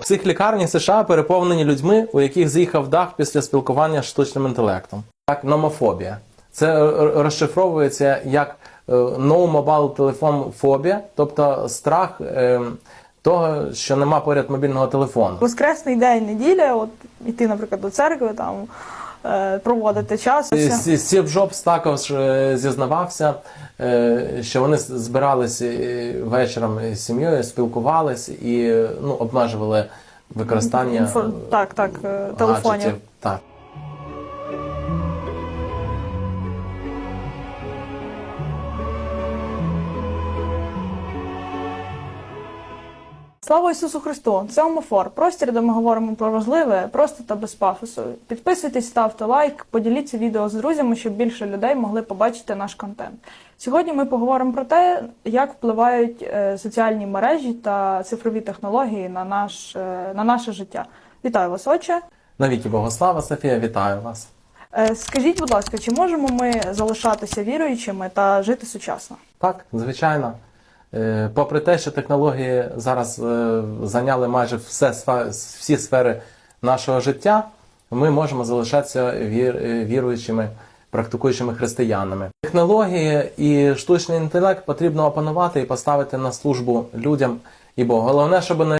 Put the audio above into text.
Психлікарні США переповнені людьми, у яких з'їхав дах після спілкування з штучним інтелектом. Так, номофобія. Це е, розшифровується як е, no mobile telephone phobia, тобто страх е, того, що нема поряд мобільного телефону. Воскресний день, неділя, от іти, наприклад, до церкви, там проводити час. Сів Все. Стів Джобс також е, зізнавався, е, що вони збиралися е, вечором з сім'єю, спілкувались і е, ну, обмежували використання Так, так, е, телефонів. гаджетів. Так. Слава Ісусу Христу! Це Омофор. Простір, де ми говоримо про важливе, просто та без пафосу. Підписуйтесь, ставте лайк, поділіться відео з друзями, щоб більше людей могли побачити наш контент. Сьогодні ми поговоримо про те, як впливають е, соціальні мережі та цифрові технології на, наш, е, на наше життя. Вітаю вас, отче. Навіки Богослава, Софія, вітаю вас. Е, Скажіть, будь ласка, чи можемо ми залишатися віруючими та жити сучасно? Так, звичайно. Е, Попри те, що технології зараз е, зайняли майже все, всі сфери нашого життя, ми можемо залишатися вір, е, віруючими, практикуючими християнами. Технології і штучний інтелект потрібно опанувати і поставити на службу людям і Богу. Головне, щоб не